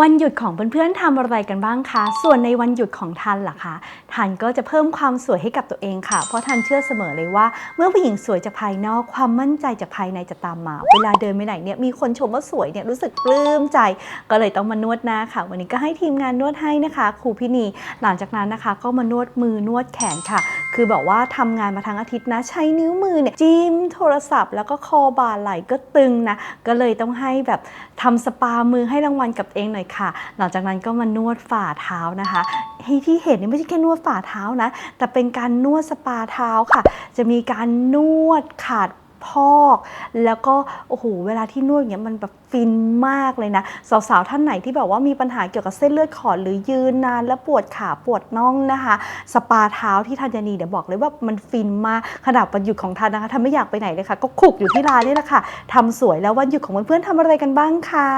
วันหยุดของเพื่อนๆทำอะไรกันบ้างคะ ส่วนในวันหยุดของทันล่ะคะ ทันก็จะเพิ่มความสวยให้กับตัวเองค่ะ เพราะทันเชื่อเสมอเลยว่า เมื่อผู้หญิงสวยจากภายนอก ความมั่นใจจากภายในจะตามมา เวลาเดินไปไหนเนี่ย มีคนชมว่าสวยเนี่ยรู้สึกปลื้มใจ ก็เลยต้องมานวดหน้าค่ะ วันนี้ก็ให้ทีมงานนวดให้นะคะ ครูพี่นี หลังจากนั้นนะคะ ก็มานวดมือนวดแขนค่ะ คือแบบว่าทำงานมาทั้งอาทิตย์นะ ใช้นิ้วมือเนี่ยจิ้มโทรศัพท์ แล้วก็คอบ่าไหล่ก็ตึงนะ ก็เลยต้องให้แบบทำสปามือให้รางวัลกับเองหน่อยค่ะ หลังจากนั้นก็มานวดฝ่าเท้านะคะให้ที่เห็นนี่ไม่ใช่แค่นวดฝ่าเท้านะ แต่เป็นการนวดสปาเท้าค่ะ จะมีการนวดขาด พอก แล้วก็โอ้โหเวลาที่นวดอย่างเงี้ยมันแบบฟินมากเลยนะสาวๆท่านไหนที่แบบว่ามีปัญหาเกี่ยวกับเส้นเลือดขอดหรือยืนนาน แล้วปวดขาปวดน่องนะคะ สปาเท้าที่ธัญนีเดี๋ยวบอกเลยว่ามันฟินมากขนาดวันหยุดของทันนะคะทันไม่อยากไปไหนเลยค่ะ ก็ขุกอยู่ที่ร้านนี่แหละค่ะทำสวยแล้ววันหยุดของเพื่อนๆทำอะไรกันบ้างคะ